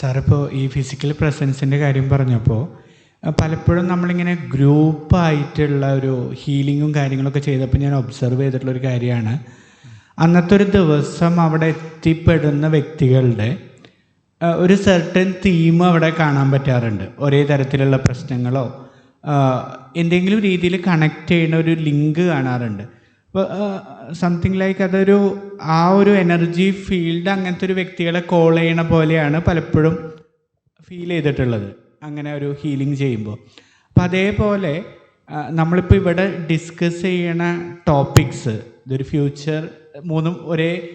സാറിപ്പോൾ ഈ ഫിസിക്കൽ പ്രസൻസിന്റെ കാര്യം പറഞ്ഞപ്പോൾ പലപ്പോഴും നമ്മളിങ്ങനെ ഗ്രൂപ്പായിട്ടുള്ള ഒരു ഹീലിങ്ങും കാര്യങ്ങളൊക്കെ ചെയ്തപ്പോൾ ഞാൻ ഒബ്സർവ് ചെയ്തിട്ടുള്ള ഒരു കാര്യമാണ്. അന്നത്തെ ഒരു ദിവസം അവിടെ എത്തിപ്പെടുന്ന വ്യക്തികളുടെ ഒരു സെർട്ടൻ തീം അവിടെ കാണാൻ പറ്റാറുണ്ട്. ഒരേ തരത്തിലുള്ള പ്രശ്നങ്ങളോ എന്തെങ്കിലും രീതിയിൽ കണക്ട് ചെയ്യുന്ന ഒരു ലിങ്ക് കാണാറുണ്ട്. സംതിങ് ലൈക്ക് അതൊരു ആ ഒരു എനർജി ഫീൽഡ് അങ്ങനത്തെ ഒരു വ്യക്തികളെ കോൾ ചെയ്യണ പോലെയാണ് പലപ്പോഴും ഫീൽ ചെയ്തിട്ടുള്ളത്. അങ്ങനെ ഒരു ഹീലിംഗ് ചെയ്യുമ്പോൾ അപ്പം അതേപോലെ നമ്മളിപ്പോൾ ഇവിടെ ഡിസ്കസ് ചെയ്യണ ടോപ്പിക്സ് ഇതൊരു ഫ്യൂച്ചർ മൂന്നും ഒരേ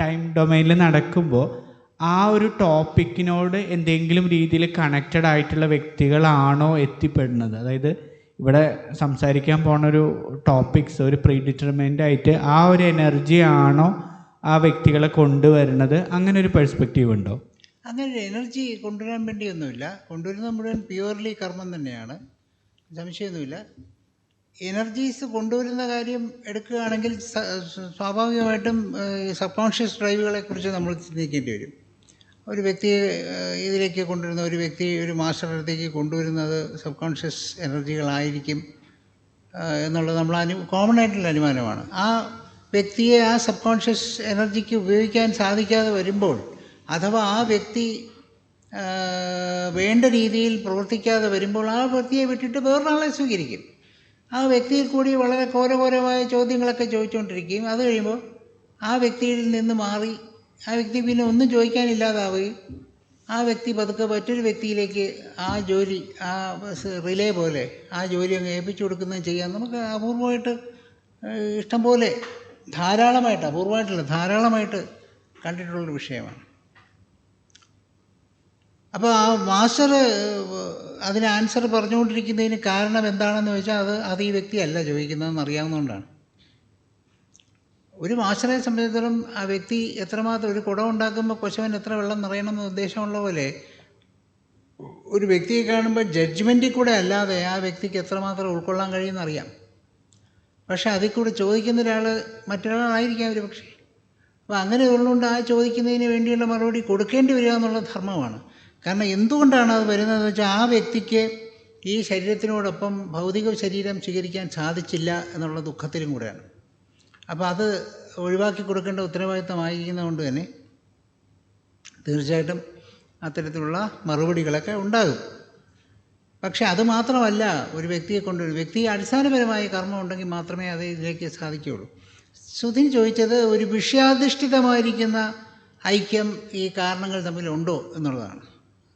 ടൈം ഡൊമൈനിൽ നടക്കുമ്പോൾ ആ ഒരു ടോപ്പിക്കിനോട് എന്തെങ്കിലും രീതിയിൽ കണക്റ്റഡ് ആയിട്ടുള്ള വ്യക്തികളാണോ എത്തിപ്പെടുന്നത്? അതായത് ഇവിടെ സംസാരിക്കാൻ പോണ ഒരു ടോപ്പിക്സ് ഒരു പ്രീ ഡിറ്റർമൈൻഡ് ആയിട്ട് ആ ഒരു എനർജി ആണോ ആ വ്യക്തികളെ കൊണ്ടുവരുന്നത്? അങ്ങനെ ഒരു പെർസ്പെക്റ്റീവ് ഉണ്ടോ? അങ്ങനെ ഒരു എനർജി കൊണ്ടുവരാൻ വേണ്ടിയൊന്നുമില്ല. കൊണ്ടുവരുന്നത് മുഴുവൻ പ്യുവർലി കർമ്മം തന്നെയാണ്. സംശയമൊന്നുമില്ല. എനർജീസ് കൊണ്ടുവരുന്ന കാര്യം എടുക്കുകയാണെങ്കിൽ സ്വാഭാവികമായിട്ടും സബ് കോൺഷ്യസ് ഡ്രൈവുകളെ കുറിച്ച് നമ്മൾ ചിന്തിക്കേണ്ടി വരും. ഒരു വ്യക്തിയെ ഇതിലേക്ക് കൊണ്ടുവരുന്ന ഒരു വ്യക്തി ഒരു മാസ്റ്റർ അടുത്തേക്ക് കൊണ്ടുവരുന്നത് സബ് കോൺഷ്യസ് എനർജികളായിരിക്കും എന്നുള്ളത് നമ്മൾ അനു കോമൺ ആയിട്ടുള്ള അനുമാനമാണ്. ആ വ്യക്തിയെ ആ സബ് കോൺഷ്യസ് എനർജിക്ക് ഉപയോഗിക്കാൻ സാധിക്കാതെ വരുമ്പോൾ അഥവാ ആ വ്യക്തി വേണ്ട രീതിയിൽ പ്രവർത്തിക്കാതെ വരുമ്പോൾ ആ വ്യക്തിയെ വിട്ടിട്ട് വേറൊരാളെ സ്വീകരിക്കും. ആ വ്യക്തിയിൽ കൂടി വളരെ ഘോരഘോരമായ ചോദ്യങ്ങളൊക്കെ ചോദിച്ചുകൊണ്ടിരിക്കുകയും അത് കഴിയുമ്പോൾ ആ വ്യക്തിയിൽ നിന്ന് മാറി ആ വ്യക്തി പിന്നെ ഒന്നും ചോദിക്കാനില്ലാതാവുകയും ആ വ്യക്തി പതുക്കെ മറ്റൊരു വ്യക്തിയിലേക്ക് ആ ജോലി ആ റിലേ പോലെ ആ ജോലി അങ്ങ് ഏൽപ്പിച്ചു കൊടുക്കുന്നതും ചെയ്യാൻ നമുക്ക് അപൂർവമായിട്ട് ഇഷ്ടം ഇഷ്ടംപോലെ ധാരാളമായിട്ട് അപൂർവമായിട്ടല്ല ധാരാളമായിട്ട് കണ്ടിട്ടുള്ളൊരു വിഷയമാണ്. അപ്പോൾ ആ മാസ്റ്റർ അതിന് ആൻസർ പറഞ്ഞുകൊണ്ടിരിക്കുന്നതിന് കാരണം എന്താണെന്ന് വെച്ചാൽ അത് അത് ഈ വ്യക്തിയല്ല ചോദിക്കുന്നതെന്ന് അറിയാവുന്നതുകൊണ്ടാണ്. ഒരു മാസ്റ്ററെ സംബന്ധിച്ചിടത്തോളം ആ വ്യക്തി എത്രമാത്രം ഒരു കുടം ഉണ്ടാക്കുമ്പോൾ കൊശവൻ എത്ര വെള്ളം നിറയണമെന്ന് ഉദ്ദേശമുള്ള പോലെ ഒരു വ്യക്തിയെ കാണുമ്പോൾ ജഡ്ജ്മെന്റിൽ കൂടെ അല്ലാതെ ആ വ്യക്തിക്ക് എത്രമാത്രം ഉൾക്കൊള്ളാൻ കഴിയുമെന്ന് അറിയാം പക്ഷേ അതിൽ കൂടെ ചോദിക്കുന്ന ഒരാൾ മറ്റൊരാളായിരിക്കാം ഒരു പക്ഷേ. അപ്പോൾ അങ്ങനെ ഉള്ളതുകൊണ്ട് ആ ചോദിക്കുന്നതിന് വേണ്ടിയുള്ള മറുപടി കൊടുക്കേണ്ടി വരിക എന്നുള്ള ധർമ്മമാണ്. കാരണം എന്തുകൊണ്ടാണ് അത് വരുന്നതെന്ന് വെച്ചാൽ ആ വ്യക്തിക്ക് ഈ ശരീരത്തിനോടൊപ്പം ഭൗതിക ശരീരം സ്വീകരിക്കാൻ സാധിച്ചില്ല എന്നുള്ള ദുഃഖത്തിലും കൂടെയാണ്. അപ്പോൾ അത് ഒഴിവാക്കി കൊടുക്കേണ്ട ഉത്തരവാദിത്തമായിരിക്കുന്നതുകൊണ്ട് തന്നെ തീർച്ചയായിട്ടും അത്തരത്തിലുള്ള മറുപടികളൊക്കെ ഉണ്ടാകും. പക്ഷേ അത് മാത്രമല്ല ഒരു വ്യക്തിയെ കൊണ്ട് ഒരു വ്യക്തി അടിസ്ഥാനപരമായ കർമ്മം ഉണ്ടെങ്കിൽ മാത്രമേ അത് ഇതിലേക്ക് സാധിക്കുകയുള്ളൂ. സുധിൻ ചോദിച്ചത് ഒരു വിഷയാധിഷ്ഠിതമായിരിക്കുന്ന ഐക്യം ഈ കാരണങ്ങൾ തമ്മിലുണ്ടോ എന്നുള്ളതാണ്.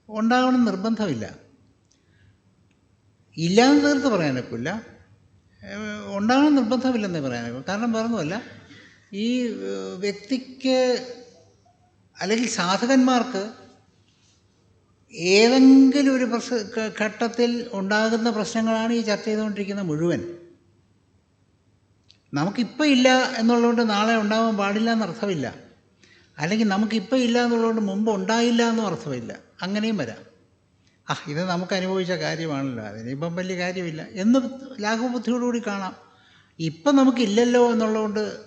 ഉണ്ടാകണം നിർബന്ധമില്ല. ഇല്ലാന്ന് തീർത്ത് പറയാനൊക്കില്ല. ഉണ്ടാകണം നിർബന്ധമില്ലെന്നേ പറയാൻ കാരണം വേറൊന്നുമല്ല ഈ വ്യക്തിക്ക് അല്ലെങ്കിൽ സാധകന്മാർക്ക് ഏതെങ്കിലും ഒരു പ്രശ്ന ഘട്ടത്തിൽ ഉണ്ടാകുന്ന പ്രശ്നങ്ങളാണ് ഈ ചർച്ച ചെയ്തുകൊണ്ടിരിക്കുന്ന മുഴുവൻ. നമുക്കിപ്പോൾ ഇല്ല എന്നുള്ളതുകൊണ്ട് നാളെ ഉണ്ടാവാൻ പാടില്ല എന്നർത്ഥമില്ല അല്ലെങ്കിൽ നമുക്കിപ്പോൾ ഇല്ല എന്നുള്ളതുകൊണ്ട് മുമ്പ് ഉണ്ടായില്ല എന്നും അർത്ഥമില്ല. അങ്ങനെയും വരാം. ആ ഇത് നമുക്ക് അനുഭവിച്ച കാര്യമാണല്ലോ. അതിനിപ്പം വലിയ കാര്യമില്ല. എന്ന് ലാഘവബുദ്ധിയോടുകൂടി കാണാം. ഇപ്പം നമുക്കില്ലല്ലോ എന്നുള്ളതുകൊണ്ട്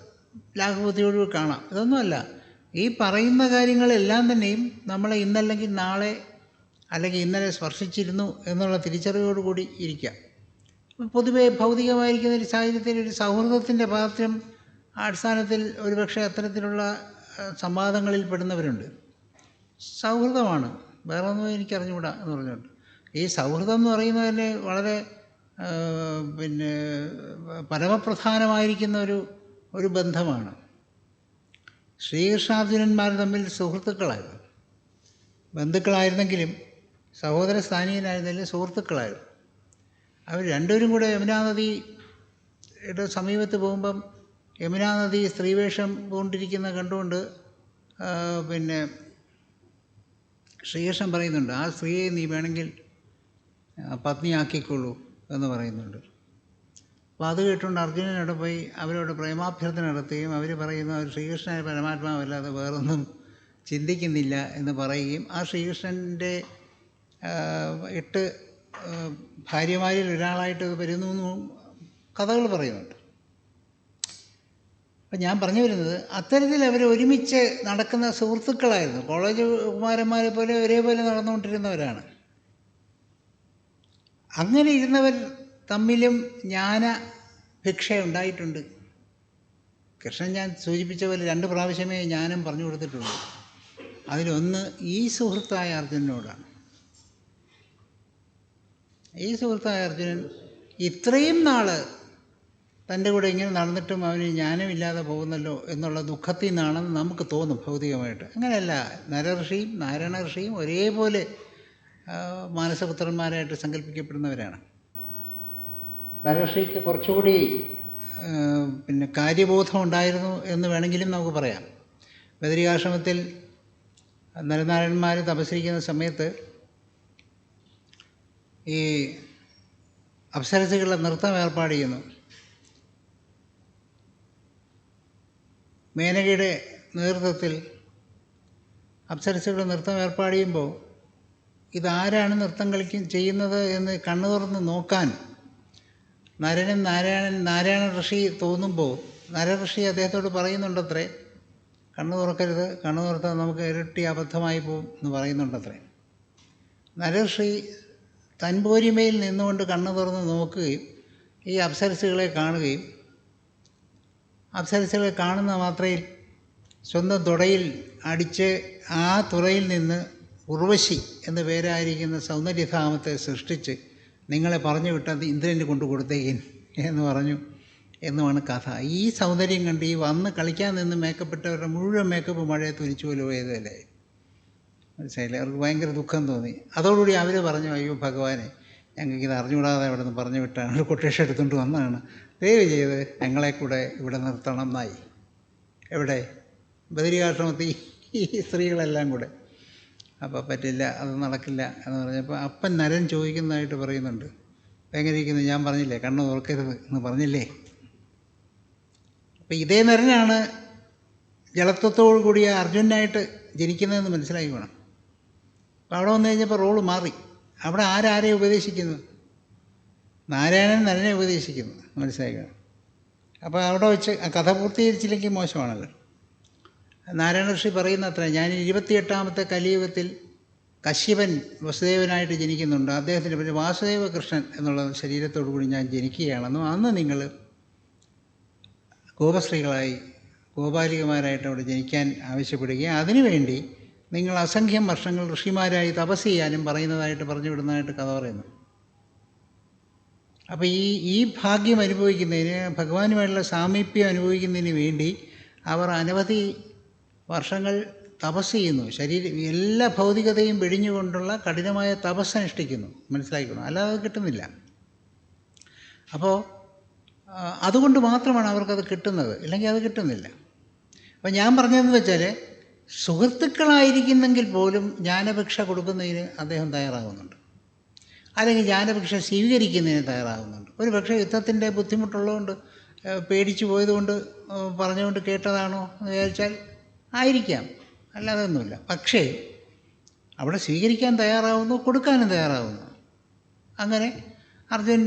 ലാഘവബുദ്ധിയോടുകൂടി കാണാം. ഇതൊന്നുമല്ല. ഈ പറയുന്ന കാര്യങ്ങളെല്ലാം തന്നെയും നമ്മളെ ഇന്നല്ലെങ്കിൽ നാളെ അല്ലെങ്കിൽ ഇന്നലെ സ്പർശിച്ചിരുന്നു എന്നുള്ള തിരിച്ചറിവോടുകൂടി ഇരിക്കുക പൊതുവേ ഭൗതികമായിരിക്കുന്ന ഒരു സാഹചര്യത്തിൽ ഒരു സൗഹൃദത്തിന്റെ പാത്രം അടിസ്ഥാനത്തിൽ ഒരുപക്ഷെ അത്തരത്തിലുള്ള സംവാദങ്ങളിൽ പെടുന്നവരുണ്ട്. സൗഹൃദമാണ്. വേറെ ഒന്നും എനിക്ക് അറിഞ്ഞുകൂടാ എന്ന് പറഞ്ഞുകൊണ്ട്. ഈ സൗഹൃദം എന്ന് പറയുന്നത് തന്നെ വളരെ പിന്നെ പരമപ്രധാനമായിരിക്കുന്ന ഒരു ഒരു ബന്ധമാണ്. ശ്രീകൃഷ്ണാർജുനന്മാർ തമ്മിൽ സുഹൃത്തുക്കളായിരുന്നു. ബന്ധുക്കളായിരുന്നെങ്കിലും സഹോദര സ്ഥാനീയനായിരുന്നെങ്കിലും സുഹൃത്തുക്കളായിരുന്നു. അവർ രണ്ടുപേരും കൂടെ യമുനാ നദിയുടെ സമീപത്ത് പോകുമ്പം യമുനാ നദി സ്ത്രീവേഷം പൂണ്ടിരിക്കുന്ന കണ്ടുകൊണ്ട് പിന്നെ ശ്രീകൃഷ്ണൻ പറയുന്നുണ്ട് ആ സ്ത്രീയെ നീ വേണമെങ്കിൽ പത്നിയാക്കിക്കൊള്ളൂ എന്ന് പറയുന്നുണ്ട്. അപ്പോൾ അത് കേട്ടുകൊണ്ട് അർജുനനോട് പോയി അവരോട് പ്രേമാഭ്യർത്ഥന നടത്തുകയും അവർ പറയുന്ന ശ്രീകൃഷ്ണൻ പരമാത്മാവല്ലാതെ വേറൊന്നും ചിന്തിക്കുന്നില്ല എന്ന് പറയുകയും ആ ശ്രീകൃഷ്ണന്റെ എട്ട് ഭാര്യമാരിൽ ഒരാളായിട്ട് വരുന്നു കഥകൾ പറയുന്നുണ്ട്. അപ്പം ഞാൻ പറഞ്ഞു വരുന്നത് അത്തരത്തിൽ അവർ ഒരുമിച്ച് നടക്കുന്ന സുഹൃത്തുക്കളായിരുന്നു. കോളേജ് കുമാരന്മാരെ പോലെ ഒരേപോലെ നടന്നുകൊണ്ടിരുന്നവരാണ്. അങ്ങനെ ഇരുന്നവർ തമ്മിലും ജ്ഞാന ഭിക്ഷ ഉണ്ടായിട്ടുണ്ട്. കൃഷ്ണൻ ഞാൻ സൂചിപ്പിച്ച പോലെ രണ്ട് പ്രാവശ്യമേ ജ്ഞാനം പറഞ്ഞു കൊടുത്തിട്ടുള്ളൂ. അതിലൊന്ന് ഈ സുഹൃത്തായ അർജുനനോടാണ്. ഈ സുഹൃത്തായ അർജുനൻ ഇത്രയും നാൾ തന്റെ കൂടെ ഇങ്ങനെ നടന്നിട്ടും അവന് ജ്ഞാനമില്ലാതെ പോകുന്നല്ലോ എന്നുള്ള ദുഃഖത്തിൽ നിന്നാണെന്ന് നമുക്ക് തോന്നും ഭൗതികമായിട്ട്. അങ്ങനെയല്ല നരഋഷിയും നാരായണ ഋഷിയും ഒരേപോലെ മാനസപുത്രന്മാരായിട്ട് സങ്കല്പിക്കപ്പെടുന്നവരാണ്. നരഋഷിക്ക് കുറച്ചുകൂടി പിന്നെ കാര്യബോധം ഉണ്ടായിരുന്നു എന്ന് വേണമെങ്കിലും നമുക്ക് പറയാം. ബദരികാശ്രമത്തിൽ നരനാരായണന്മാർ തപസരിക്കുന്ന സമയത്ത് ഈ അപ്സരസുകളുടെ നൃത്തം ഏർപ്പാട് ചെയ്യുന്നു. മേനകയുടെ നേതൃത്വത്തിൽ അപ്സരസ്സുകൾ നൃത്തം ഏർപ്പാട് ചെയ്യുമ്പോൾ ഇതാരാണ് നൃത്തം കളിക്കും ചെയ്യുന്നത് എന്ന് കണ്ണു തുറന്ന് നോക്കാൻ നരനും നാരായണൻ നാരായണ ഋഷി തോന്നുമ്പോൾ നരഋഷി അദ്ദേഹത്തോട് പറയുന്നുണ്ടത്രേ കണ്ണു തുറക്കരുത് കണ്ണു തുറത്താൽ നമുക്ക് ഇരട്ടി അബദ്ധമായി പോകും എന്ന് പറയുന്നുണ്ടത്രേ. നരഋഷി തൻപോരിമയിൽ നിന്നുകൊണ്ട് കണ്ണു തുറന്ന് നോക്കുകയും ഈ അപ്സരസുകളെ കാണുകയും അപ്സരസുകളെ കാണുന്ന മാത്രയിൽ സ്വന്തം തുടയിൽ അടിച്ച് ആ തുറയിൽ നിന്ന് ഉർവശി എന്ന പേരായിരിക്കുന്ന സൗന്ദര്യധാമത്തെ സൃഷ്ടിച്ച് നിങ്ങളെ പറഞ്ഞു വിട്ടത് ഇന്ദ്രന് കൊണ്ടു കൊടുത്തേക്കിൻ എന്ന് പറഞ്ഞു എന്നുമാണ് കഥ. ഈ സൗന്ദര്യം കണ്ട് ഈ വന്ന് കളിക്കാൻ നിന്ന് മേക്കപ്പെട്ടവരുടെ മുഴുവൻ മേക്കപ്പ് മഴയെ തുരിച്ചു പോലെ പോയതല്ലേ? മനസ്സിലായില്ലേ? അവർക്ക് ഭയങ്കര ദുഃഖം തോന്നി. അതോടുകൂടി അവർ പറഞ്ഞു അയ്യോ ഭഗവാനെ ഞങ്ങൾക്ക് അറിഞ്ഞുകൂടാതെ അവിടെ നിന്ന് പറഞ്ഞു വിട്ടാണ് ഒരു കൊട്ടേഷൻ എടുത്തുകൊണ്ട് വന്നതാണ്. ദയവ് ചെയ്ത് ഞങ്ങളെ കൂടെ ഇവിടെ നിർത്തണം എന്നായി. എവിടെ? ബദരികാശ്രമത്തിൽ ഈ സ്ത്രീകളെല്ലാം കൂടെ. അപ്പോൾ പറ്റില്ല അത് നടക്കില്ല എന്ന് പറഞ്ഞപ്പോൾ അപ്പൻ നരൻ ചോദിക്കുന്നതായിട്ട് പറയുന്നുണ്ട്. എങ്ങനെ ഇരിക്കുന്നു ഞാൻ പറഞ്ഞില്ലേ കണ്ണ് തുറക്കരുത് എന്ന് പറഞ്ഞില്ലേ? അപ്പം ഇതേ നരനാണ് ജലത്വത്തോടു കൂടിയ അർജുനായിട്ട് ജനിക്കുന്നതെന്ന് മനസ്സിലാക്കി വേണം. അപ്പോൾ അവിടെ വന്നു കഴിഞ്ഞപ്പോൾ റോൾ മാറി. അവിടെ ആരാരെ ഉപദേശിക്കുന്നു? നാരായണൻ നല്ല ഉപദേശിക്കുന്നു. മനസ്സിലാക്കുക അപ്പോൾ അവിടെ വെച്ച് കഥ പൂർത്തീകരിച്ചില്ലെങ്കിൽ മോശമാണല്ലോ. നാരായണ ഋഷി പറയുന്ന അത്ര ഞാൻ ഇരുപത്തിയെട്ടാമത്തെ കലിയുഗത്തിൽ കശ്യപൻ വസുദേവനായിട്ട് ജനിക്കുന്നുണ്ട്. അദ്ദേഹത്തിന്റെ പേര് വാസുദേവ കൃഷ്ണൻ എന്നുള്ള ശരീരത്തോടു കൂടി ഞാൻ ജനിക്കുകയാണെന്നും അന്ന് നിങ്ങൾ ഗോപശ്രീകളായി ഗോപാലികമാരായിട്ട് അവിടെ ജനിക്കാൻ ആവശ്യപ്പെടുകയും അതിനുവേണ്ടി നിങ്ങൾ അസംഖ്യം വർഷങ്ങൾ ഋഷിമാരായി തപസ് ചെയ്യാനും പറയുന്നതായിട്ട് പറഞ്ഞു വിടുന്നതായിട്ട് കഥ പറയുന്നു. അപ്പോൾ ഈ ഈ ഭാഗ്യം അനുഭവിക്കുന്നതിന് ഭഗവാനുമായിട്ടുള്ള സാമീപ്യം അനുഭവിക്കുന്നതിന് വേണ്ടി അവർ അനവധി വർഷങ്ങൾ തപസ് ചെയ്യുന്നു. ശരീരം എല്ലാ ഭൗതികതയും വെടിഞ്ഞുകൊണ്ടുള്ള കഠിനമായ തപസ് അനുഷ്ഠിക്കുന്നു. മനസ്സിലാക്കുന്നു അല്ലാതെ കിട്ടുന്നില്ല. അപ്പോൾ അതുകൊണ്ട് മാത്രമാണ് അവർക്കത് കിട്ടുന്നത്. ഇല്ലെങ്കിൽ അത് കിട്ടുന്നില്ല. അപ്പോൾ ഞാൻ പറഞ്ഞതെന്ന് വെച്ചാൽ സുഹൃത്തുക്കളായിരിക്കുന്നെങ്കിൽ പോലും ജ്ഞാനഭിക്ഷ കൊടുക്കുന്നതിന് അദ്ദേഹം തയ്യാറാകുന്നുണ്ട്. അല്ലെങ്കിൽ ജ്ഞാനഭിക്ഷ സ്വീകരിക്കുന്നതിന് തയ്യാറാകുന്നുണ്ട്. ഒരു പക്ഷേ യുദ്ധത്തിന്റെ ബുദ്ധിമുട്ടുള്ളതുകൊണ്ട് പേടിച്ചു പോയതുകൊണ്ട് പറഞ്ഞുകൊണ്ട് കേട്ടതാണോ എന്ന് വിചാരിച്ചാൽ ആയിരിക്കാം. അല്ലാതെ ഒന്നുമില്ല. പക്ഷേ അവിടെ സ്വീകരിക്കാൻ തയ്യാറാവുന്നു കൊടുക്കാനും തയ്യാറാവുന്നു. അങ്ങനെ അർജുൻ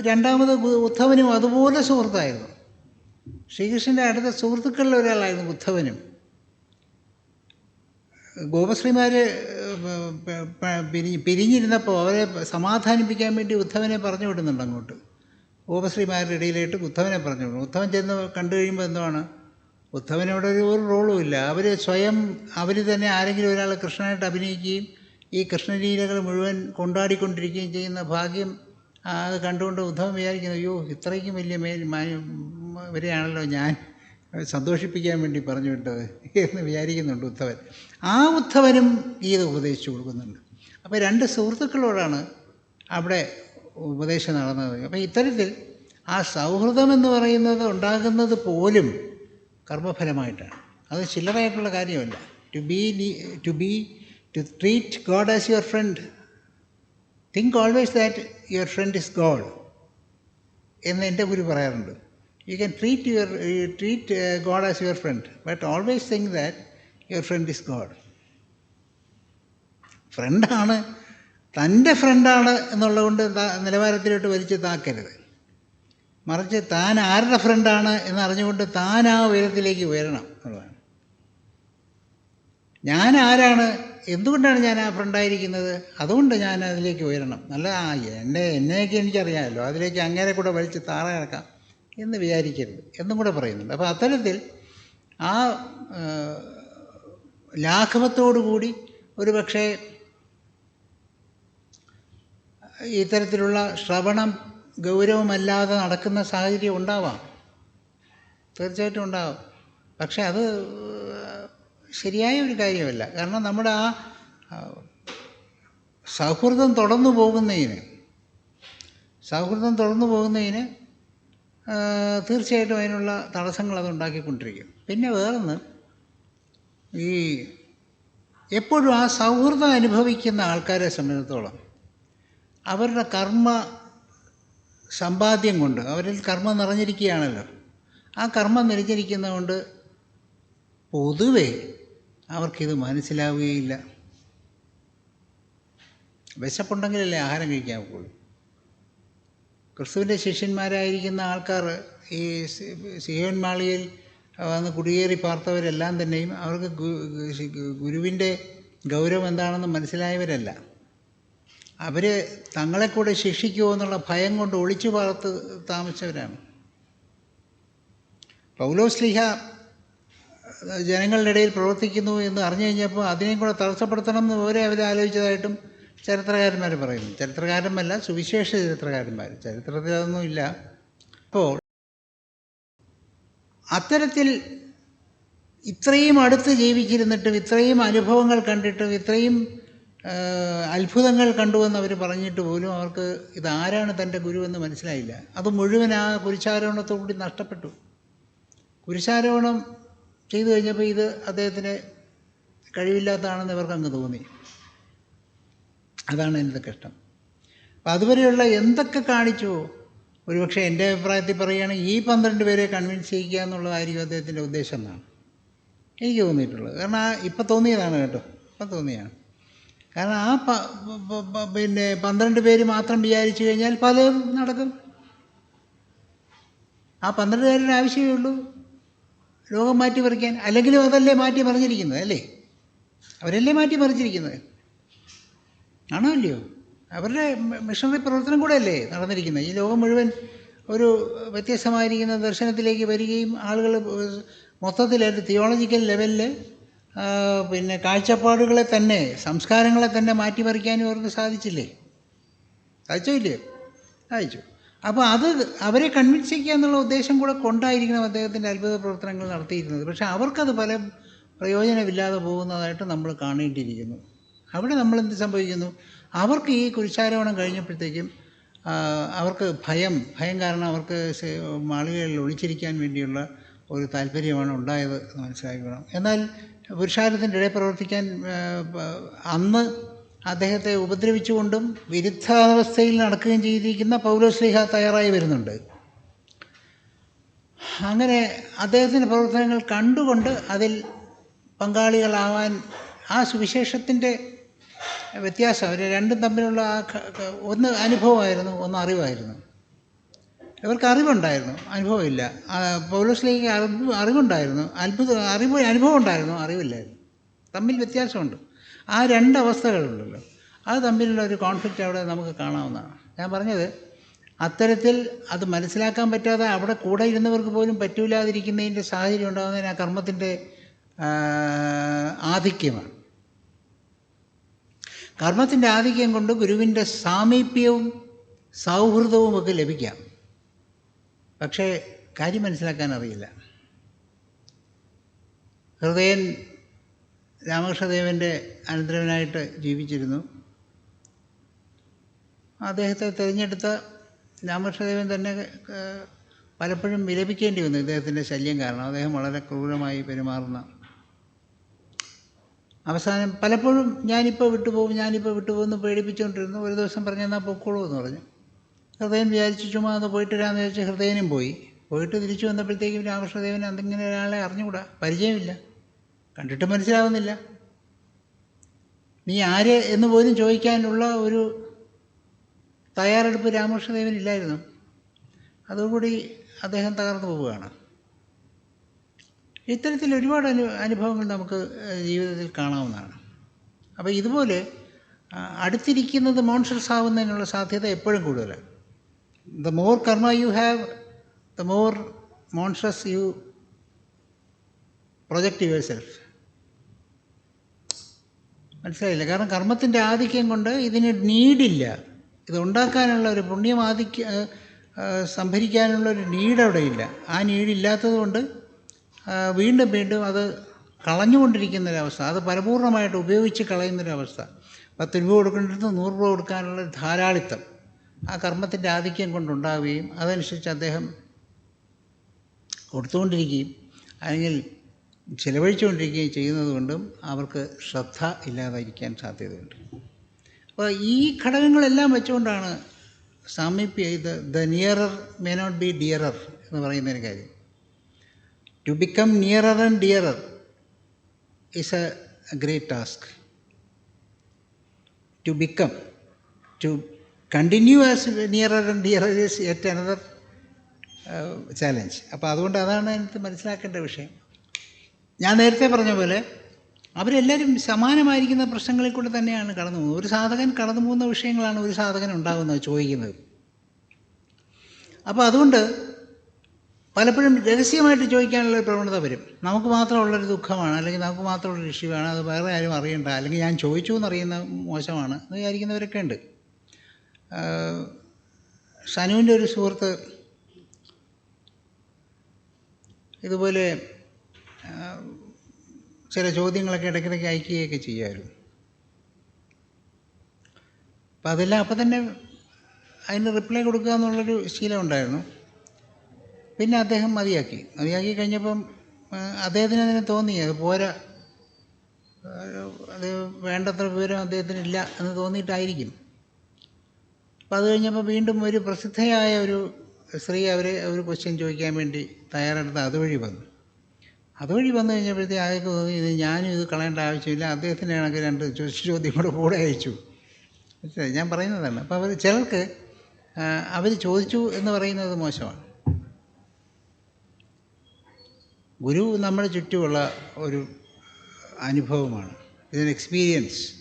രണ്ടാമത് ഉദ്ധവനും അതുപോലെ സുഹൃത്തായിരുന്നു. ശ്രീകൃഷ്ണന്റെ അടുത്ത സുഹൃത്തുക്കളിൽ ഒരാളായിരുന്നു ഉദ്ധവനും. ഗോപശ്രീമാർ പിരിഞ്ഞ് പിരിഞ്ഞിരുന്നപ്പോൾ അവരെ സമാധാനിപ്പിക്കാൻ വേണ്ടി ഉദ്ധവനെ പറഞ്ഞു വിടുന്നുണ്ട് അങ്ങോട്ട്. ഗോപശ്രീമാരുടെ ഇടയിലായിട്ട് ഉദ്ധവനെ പറഞ്ഞു വിടും ഉദ്ധവൻ ചെന്ന് കണ്ടു കഴിയുമ്പോൾ എന്താണ് ഉദ്ധവനോട് ഒരു ഒരു റോളും ഇല്ല. അവർ സ്വയം അവർ തന്നെ ആരെങ്കിലും ഒരാൾ കൃഷ്ണനായിട്ട് അഭിനയിക്കുകയും ഈ കൃഷ്ണലീലകൾ മുഴുവൻ കൊണ്ടാടിക്കൊണ്ടിരിക്കുകയും ചെയ്യുന്ന ഭാഗ്യം അത് കണ്ടുകൊണ്ട് ഉദ്ധവൻ വിചാരിക്കുന്നു അയ്യോ ഇത്രയ്ക്കും വലിയ മാ- ഇവരെയാണല്ലോ ഞാൻ. സന്തോഷിപ്പിക്കാൻ വേണ്ടി പറഞ്ഞു വിട്ടത് എന്ന് വിചാരിക്കുന്നുണ്ട് ഉദ്ധവൻ. ആ ഉദ്ധവനും ഗീത ഉപദേശിച്ചു കൊടുക്കുന്നുണ്ട്. അപ്പോൾ രണ്ട് സുഹൃത്തുക്കളോടാണ് അവിടെ ഉപദേശം നടന്നത്. അപ്പോൾ ഇത്തരത്തിൽ ആ സൗഹൃദം എന്ന് പറയുന്നത് ഉണ്ടാകുന്നത് പോലും കർമ്മഫലമായിട്ടാണ്. അത് ചില്ലറയായിട്ടുള്ള കാര്യമല്ല. To be to be to treat God as your friend think always that your friend is God എന്ന് എന്റെ ഗുരു പറയാറുണ്ട്. You can treat your treat God as your friend but always think that your friend is God ഫ്രണ്ടാണ് തന്റെ ഫ്രണ്ടാണ് എന്നുള്ളതുകൊണ്ട് നിലവാരത്തിലോട്ട് വലിച്ച് താക്കരുത്. മറിച്ച് താൻ ആരുടെ ഫ്രണ്ടാണ് എന്നറിഞ്ഞുകൊണ്ട് താൻ ആ ഉയരത്തിലേക്ക് ഉയരണം എന്നുള്ളതാണ്. ഞാൻ ആരാണ്? എന്തുകൊണ്ടാണ് ഞാൻ ആ ഫ്രണ്ടായിരിക്കുന്നത് അതുകൊണ്ട് ഞാൻ അതിലേക്ക് ഉയരണം. നല്ല ആ എന്റെ എന്നെയൊക്കെ എനിക്കറിയാമല്ലോ. അതിലേക്ക് അങ്ങനെ കൂടെ വലിച്ച് താറ കിടക്കാം എന്ന് വിചാരിക്കരുത് എന്നും കൂടെ പറയുന്നുണ്ട്. അപ്പോൾ അത്തരത്തിൽ ആ ലാഘവത്തോടുകൂടി ലാഘവത്തോടു കൂടി ഒരു പക്ഷേ ഇത്തരത്തിലുള്ള ശ്രവണം ഗൗരവമല്ലാതെ നടക്കുന്ന സാഹചര്യം ഉണ്ടാവാം. തീർച്ചയായിട്ടും ഉണ്ടാവും. പക്ഷെ അത് ശരിയായ ഒരു കാര്യമല്ല. കാരണം നമ്മുടെ ആ സൗഹൃദം തുടർന്നു പോകുന്നതിന് സൗഹൃദം തുടർന്നു പോകുന്നതിന് തീർച്ചയായിട്ടും അതിനുള്ള തടസ്സങ്ങൾ അത് ഉണ്ടാക്കിക്കൊണ്ടിരിക്കും. പിന്നെ വേറൊന്ന് ഈ എപ്പോഴും ആ സൗഹൃദം അനുഭവിക്കുന്ന ആൾക്കാരെ സംബന്ധിച്ചിടത്തോളം അവരുടെ കർമ്മ സമ്പാദ്യം കൊണ്ട് അവരിൽ കർമ്മം നിറഞ്ഞിരിക്കുകയാണല്ലോ. ആ കർമ്മം നിറഞ്ഞിരിക്കുന്നതുകൊണ്ട് പൊതുവെ അവർക്കിത് മനസ്സിലാവുകയില്ല. വിശപ്പുണ്ടെങ്കിലല്ലേ ആഹാരം കഴിക്കാൻ ഒക്കുള്ളൂ ക്രിസ്തുവിന്റെ ശിഷ്യന്മാരായിരിക്കുന്ന ആൾക്കാർ ഈ സിയോൻ മാളികയിൽ വന്ന് കുടിയേറി പാർത്തവരെല്ലാം തന്നെയും അവർക്ക് ഗുരുവിന്റെ ഗൗരവം എന്താണെന്ന് മനസ്സിലായവരല്ല. അവർ തങ്ങളെ കൂടെ ശിക്ഷിക്കുമോ എന്നുള്ള ഭയം കൊണ്ട് ഒളിച്ചു പാർത്ത് താമസിച്ചവരാണ്. പൗലോസ്ലിഹ ജനങ്ങളുടെ ഇടയിൽ പ്രവർത്തിക്കുന്നു എന്ന് അറിഞ്ഞു കഴിഞ്ഞപ്പോൾ അതിനെയും കൂടെ തടസ്സപ്പെടുത്തണം എന്ന് ഓരോ അവർ ആലോചിച്ചതായിട്ടും ചരിത്രകാരന്മാർ പറയുന്നു. ചരിത്രകാരന്മല്ല സുവിശേഷ ചരിത്രകാരന്മാർ ചരിത്രത്തിൽ അതൊന്നുമില്ല അപ്പോൾ അത്തരത്തിൽ ഇത്രയും അടുത്ത് ജീവിച്ചിരുന്നിട്ടും ഇത്രയും അനുഭവങ്ങൾ കണ്ടിട്ടും ഇത്രയും അത്ഭുതങ്ങൾ കണ്ടുവെന്ന് അവർ പറഞ്ഞിട്ട് പോലും അവർക്ക് ഇതാരാണ് തന്റെ ഗുരുവെന്ന് മനസ്സിലായില്ല. അത് മുഴുവൻ ആ കുരിശാരോഹണത്തോടുകൂടി നഷ്ടപ്പെട്ടു. കുരിശാരോഹണം ചെയ്തു കഴിഞ്ഞപ്പോൾ ഇത് അദ്ദേഹത്തിന് കഴിവില്ലാത്തതാണെന്ന് ഇവർക്ക് അങ്ങ് തോന്നി. അതാണ് എന്റെ കഷ്ടം. അപ്പം അതുവരെയുള്ള എന്തൊക്കെ കാണിച്ചു? ഒരുപക്ഷെ എന്റെ അഭിപ്രായത്തിൽ പറയുകയാണെങ്കിൽ ഈ പന്ത്രണ്ട് പേരെ കൺവിൻസ് ചെയ്യിക്കുക എന്നുള്ളതായിരിക്കും അദ്ദേഹത്തിന്റെ ഉദ്ദേശം എന്നാണ്. എനിക്ക് തോന്നിയിട്ടുള്ളത്. കാരണം ആ ഇപ്പം തോന്നിയതാണ് കേട്ടോ. ഇപ്പം തോന്നിയാണ് കാരണം ആ പിന്നെ പന്ത്രണ്ട് പേര് മാത്രം വിചാരിച്ചു കഴിഞ്ഞാൽ പലതും നടക്കും. ആ പന്ത്രണ്ട് പേരുടെ ആവശ്യമേ ഉള്ളൂ. ലോകം മാറ്റി മറിക്കാൻ അല്ലെങ്കിലും അതല്ലേ മാറ്റി മറിഞ്ഞിരിക്കുന്നത് അല്ലേ? അവരല്ലേ മാറ്റി മറിച്ചിരിക്കുന്നത് ആണോ അല്ലയോ അവരുടെ മിഷണറി പ്രവർത്തനം കൂടെ അല്ലേ നടന്നിരിക്കുന്നത്. ഈ ലോകം മുഴുവൻ ഒരു വ്യത്യസ്തമായിരിക്കുന്ന ദർശനത്തിലേക്ക് വരികയും ആളുകൾ മൊത്തത്തിൽ ഒരു തിയോളജിക്കൽ ലെവലിൽ പിന്നെ കാഴ്ചപ്പാടുകളെ തന്നെ സംസ്കാരങ്ങളെ തന്നെ മാറ്റിമറിക്കാനും അവർക്ക് സാധിച്ചില്ലേ? സാധിച്ചോ ഇല്ലയോ സാധിച്ചു. അപ്പോൾ അത് അവരെ കൺവിൻസ് ചെയ്യുക എന്നുള്ള ഉദ്ദേശം കൂടെ കൊണ്ടായിരിക്കണം അദ്ദേഹത്തിന്റെ അത്ഭുത പ്രവർത്തനങ്ങൾ നടത്തിയിരുന്നത്. പക്ഷേ അവർക്കത് പല പ്രയോജനമില്ലാതെ പോകുന്നതായിട്ട് നമ്മൾ കാണേണ്ടിയിരിക്കുന്നു. അവിടെ നമ്മൾ എന്ത് സംഭവിക്കുന്നു? അവർക്ക് ഈ കുരിശാരോഹണം കഴിഞ്ഞപ്പോഴത്തേക്കും അവർക്ക് ഭയം ഭയം കാരണം അവർക്ക് ആളുകളിൽ ഒളിച്ചിരിക്കാൻ വേണ്ടിയുള്ള ഒരു താല്പര്യമാണ് ഉണ്ടായത് എന്ന് മനസ്സിലാക്കണം എന്നാൽ പുരുഷാരത്തിന്റെ ഇടയിൽ പ്രവർത്തിക്കാൻ അന്ന് അദ്ദേഹത്തെ ഉപദ്രവിച്ചുകൊണ്ടും വിരുദ്ധാവസ്ഥയിൽ നടക്കുകയും ചെയ്തിരിക്കുന്ന പൗലോസ്ലിഹ തയ്യാറായി വരുന്നുണ്ട്. അങ്ങനെ അദ്ദേഹത്തിന്റെ പ്രവർത്തനങ്ങൾ കണ്ടുകൊണ്ട് അതിൽ പങ്കാളികളാവാൻ ആ സുവിശേഷത്തിന്റെ വ്യത്യാസം. അവർ രണ്ടും തമ്മിലുള്ള ആ ഒന്ന് അനുഭവമായിരുന്നു ഒന്ന് അറിവായിരുന്നു. ഇവർക്ക് അറിവുണ്ടായിരുന്നു. അനുഭവമില്ല. പൗലോസിലേക്ക് അറിവ് അറിവുണ്ടായിരുന്നു. അത്ഭുത അറിവ് അനുഭവം ഉണ്ടായിരുന്നു അറിവില്ലായിരുന്നു. തമ്മിൽ വ്യത്യാസമുണ്ട്. ആ രണ്ട് അവസ്ഥകളുണ്ടല്ലോ. അത് തമ്മിലുള്ള ഒരു കോൺഫ്ലിക്റ്റ് അവിടെ നമുക്ക് കാണാവുന്നതാണ്. ഞാൻ പറഞ്ഞത് അത്തരത്തിൽ അത് മനസ്സിലാക്കാൻ പറ്റാതെ അവിടെ കൂടെ ഇരുന്നവർക്ക് പോലും പറ്റൂലാതിരിക്കുന്നതിന്റെ സാഹചര്യം ഉണ്ടാകുന്നതിന് ആ കർമ്മത്തിന്റെ ആധിക്യമാണ്. കർമ്മത്തിന്റെ ആധിക്യം കൊണ്ട് ഗുരുവിന്റെ സാമീപ്യവും സൗഹൃദവും ഒക്കെ ലഭിക്കാം. പക്ഷേ കാര്യം മനസ്സിലാക്കാൻ അറിയില്ല. ഹൃദയൻ രാമകൃഷ്ണദേവന്റെ അനന്തരവനായിട്ട് ജീവിച്ചിരുന്നു. അദ്ദേഹത്തെ തിരഞ്ഞെടുത്ത രാമകൃഷ്ണദേവൻ തന്നെ പലപ്പോഴും വിലപിക്കേണ്ടി വന്നു ഇദ്ദേഹത്തിന്റെ ശല്യം കാരണം. അദ്ദേഹം വളരെ ക്രൂരമായി പെരുമാറുന്ന അവസാനം പലപ്പോഴും ഞാനിപ്പോൾ വിട്ടുപോകും ഞാനിപ്പോൾ വിട്ടുപോകും എന്ന് പേടിപ്പിച്ചുകൊണ്ടിരുന്നു. ഒരു ദിവസം പറഞ്ഞു എന്നാൽ പൊക്കോളൂ എന്ന് പറഞ്ഞു. ഹൃദയം വിചാരിച്ചു ചുമ്മാ ഒന്ന് പോയിട്ട് വരാമെന്ന് വിചാരിച്ച് ഹൃദയനും പോയി. പോയിട്ട് തിരിച്ചു വന്നപ്പോഴത്തേക്കും രാമകൃഷ്ണദേവൻ എന്തെങ്കിലും ഒരാളെ അറിഞ്ഞുകൂടാ? പരിചയമില്ല. കണ്ടിട്ട് മനസ്സിലാവുന്നില്ല. നീ ആര് എന്ന് പോലും ചോദിക്കാനുള്ള ഒരു തയ്യാറെടുപ്പ് രാമകൃഷ്ണദേവൻ ഇല്ലായിരുന്നു. അതോടുകൂടി അദ്ദേഹം തകർന്നു പോവുകയാണ്. ഇത്തരത്തിൽ ഒരുപാട് അനു അനുഭവങ്ങൾ നമുക്ക് ജീവിതത്തിൽ കാണാവുന്നതാണ്. അപ്പോൾ ഇതുപോലെ അടുത്തിരിക്കുന്നത് മോൺഷസ് ആവുന്നതിനുള്ള സാധ്യത എപ്പോഴും കൂടുതലാണ്. The more karma you have the more മോൺഷസ് you project yourself മനസ്സിലായില്ല? കാരണം കർമ്മത്തിന്റെ ആധിക്യം കൊണ്ട് ഇതിന് നീഡില്ല. ഇത് ഉണ്ടാക്കാനുള്ള ഒരു പുണ്യം ആധിക്യ സംഭരിക്കാനുള്ള ഒരു നീഡ് അവിടെ ഇല്ല. ആ നീഡില്ലാത്തത് കൊണ്ട് വീണ്ടും വീണ്ടും അത് കളഞ്ഞുകൊണ്ടിരിക്കുന്നൊരവസ്ഥ. അത് പരിപൂർണമായിട്ട് ഉപയോഗിച്ച് കളയുന്നൊരവസ്ഥ. പത്ത് രൂപ കൊടുക്കേണ്ടത് നൂറ് രൂപ കൊടുക്കാനുള്ള ധാരാളിത്തം ആ കർമ്മത്തിന്റെ ആധിക്യം കൊണ്ടുണ്ടാവുകയും അതനുസരിച്ച് അദ്ദേഹം കൊടുത്തുകൊണ്ടിരിക്കുകയും അല്ലെങ്കിൽ ചിലവഴിച്ചുകൊണ്ടിരിക്കുകയും ചെയ്യുന്നത് കൊണ്ടും അവർക്ക് ശ്രദ്ധ ഇല്ലാതിരിക്കാൻ സാധ്യതയുണ്ട്. അപ്പോൾ ഈ ഘടകങ്ങളെല്ലാം വെച്ചുകൊണ്ടാണ് സാമീപ്യ ഇത് the nearer may not be dearer എന്ന് പറയുന്നൊരു കാര്യം. To become nearer and dearer is a great task to become to continue as nearer and dearer is yet another challenge അപ്പോൾ അതുകൊണ്ട് അതാണ് എനിക്ക് മനസ്സിലാക്കേണ്ട വിഷയം. ഞാൻ നേരത്തെ പറഞ്ഞ പോലെ അവരെല്ലാവരും സമാനമായിരിക്കുന്ന പ്രശ്നങ്ങളിൽ കൂടെ തന്നെയാണ് കടന്നു പോകുന്നത്. ഒരു സാധകൻ കടന്നു പോകുന്ന വിഷയങ്ങളാണ് ഒരു സാധകൻ ഉണ്ടാകുന്നത് ചോദിക്കുന്നത്. അപ്പോൾ അതുകൊണ്ട് പലപ്പോഴും രഹസ്യമായിട്ട് ചോദിക്കാനുള്ള ഒരു പ്രവണത വരും. നമുക്ക് മാത്രമുള്ളൊരു ദുഃഖമാണ് അല്ലെങ്കിൽ നമുക്ക് മാത്രമുള്ളൊരു ഇഷ്യൂവാണ് അത് വേറെ ആരും അറിയണ്ട അല്ലെങ്കിൽ ഞാൻ ചോദിച്ചു എന്നറിയുന്ന മോശമാണ് എന്ന് വിചാരിക്കുന്നവരൊക്കെ ഉണ്ട്. ഷനുവിന്റെ ഒരു സുഹൃത്ത് ഇതുപോലെ ചില ചോദ്യങ്ങളൊക്കെ ഇടയ്ക്കിടയ്ക്ക് അയക്കുകയൊക്കെ ചെയ്യുമായിരുന്നു. അപ്പം അതെല്ലാം അപ്പം തന്നെ അതിന് റിപ്ലൈ കൊടുക്കുക എന്നുള്ളൊരു ശീലം ഉണ്ടായിരുന്നു. പിന്നെ അദ്ദേഹം മതിയാക്കി. മതിയാക്കി കഴിഞ്ഞപ്പം അദ്ദേഹത്തിന് അതിന് തോന്നി. അത് പോരാ. അത് വേണ്ടത്ര വിവരം അദ്ദേഹത്തിന് ഇല്ല എന്ന് തോന്നിയിട്ടായിരിക്കും. അപ്പം അത് കഴിഞ്ഞപ്പോൾ വീണ്ടും ഒരു പ്രസിദ്ധയായ ഒരു സ്ത്രീ അവരെ ഒരു ക്വസ്റ്റ്യൻ ചോദിക്കാൻ വേണ്ടി തയ്യാറെടുത്ത് അതുവഴി വന്നു. അതുവഴി വന്നു കഴിഞ്ഞപ്പോഴത്തേക്ക് അയാൾക്ക് തോന്നി ഇത് ഞാനും ഇത് കളയേണ്ട ആവശ്യമില്ല. അദ്ദേഹത്തിന്റെ കണക്ക് രണ്ട് ചോദ്യം കൂടെ കൂടെ അയച്ചു. ഞാൻ പറയുന്നതാണ്. അപ്പോൾ അവർ ചിലർക്ക് അവർ ചോദിച്ചു എന്ന് പറയുന്നത് മോശമാണ്. ഗുരു നമ്മുടെ ചുറ്റുമുള്ള ഒരു അനുഭവമാണ്. ഇതൊരു എക്സ്പീരിയൻസ്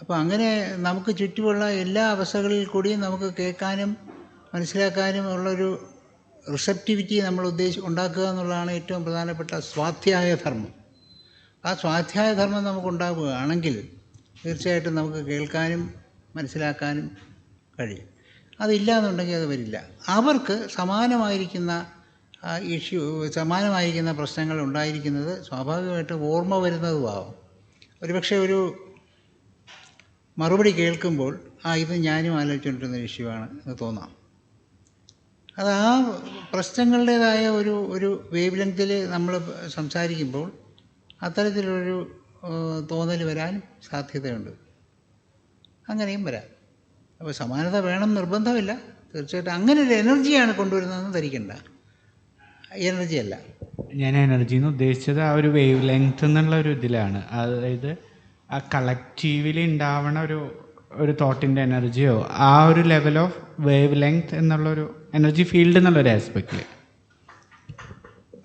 അപ്പോൾ അങ്ങനെ നമുക്ക് ചുറ്റുമുള്ള എല്ലാ അവസ്ഥകളിൽ കൂടിയും നമുക്ക് കേൾക്കാനും മനസ്സിലാക്കാനും ഉള്ളൊരു റിസപ്റ്റിവിറ്റി നമ്മൾ ഉദ്ദേശി ഉണ്ടാക്കുക എന്നുള്ളതാണ് ഏറ്റവും പ്രധാനപ്പെട്ട സ്വാധ്യായ ധർമ്മം. ആ സ്വാധ്യായ ധർമ്മം നമുക്കുണ്ടാവുകയാണെങ്കിൽ തീർച്ചയായിട്ടും നമുക്ക് കേൾക്കാനും മനസ്സിലാക്കാനും കഴിയും. അതില്ല എന്നുണ്ടെങ്കിൽ അത് വരില്ല. അവർക്ക് സമാനമായിരിക്കുന്ന ഇഷ്യൂ സമാനമായിരിക്കുന്ന പ്രശ്നങ്ങൾ ഉണ്ടായിരിക്കുന്നത് സ്വാഭാവികമായിട്ടും ഓർമ്മ വരുന്നതുമാവും. ഒരുപക്ഷെ ഒരു മറുപടി കേൾക്കുമ്പോൾ ആ ഇത് ഞാനും ആലോചിച്ചുകൊണ്ടിരുന്ന ഇഷ്യൂ ആണ് എന്ന് തോന്നാം. അത് ആ പ്രശ്നങ്ങളുടേതായ ഒരു ഒരു വേവ് ലെങ്തിൽ നമ്മൾ സംസാരിക്കുമ്പോൾ അത്തരത്തിലൊരു തോന്നൽ വരാൻ സാധ്യതയുണ്ട്. അങ്ങനെയും വരാം. അപ്പോൾ സമാനത വേണം നിർബന്ധമില്ല. തീർച്ചയായിട്ടും അങ്ങനെ ഒരു എനർജിയാണ് കൊണ്ടുവരുന്നതെന്ന് ധരിക്കണ്ട. എനർജി അല്ല. ഞാൻ എനർജി എന്ന് ഉദ്ദേശിച്ചത് ആ ഒരു വേവ് ലെങ്ത് എന്നുള്ള ഒരു ഇതിലാണ്. അതായത് ആ കളക്റ്റീവിൽ ഉണ്ടാവണ ഒരു ഒരു തോട്ടിന്റെ എനർജിയോ ആ ഒരു ലെവൽ ഓഫ് വേവ് ലെങ്ത് എന്നുള്ളൊരു എനർജി ഫീൽഡ് എന്നുള്ളൊരു ആസ്പെക്റ്റിൽ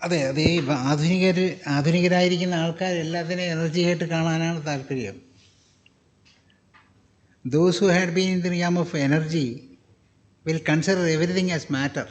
അതെ അത് ഈ ആധുനികർ ആധുനികരായിരിക്കുന്ന ആൾക്കാർ എല്ലാത്തിനെയും എനർജി ആയിട്ട് കാണാനാണ് താല്പര്യം. Those who had been in the realm of energy will consider everything as matter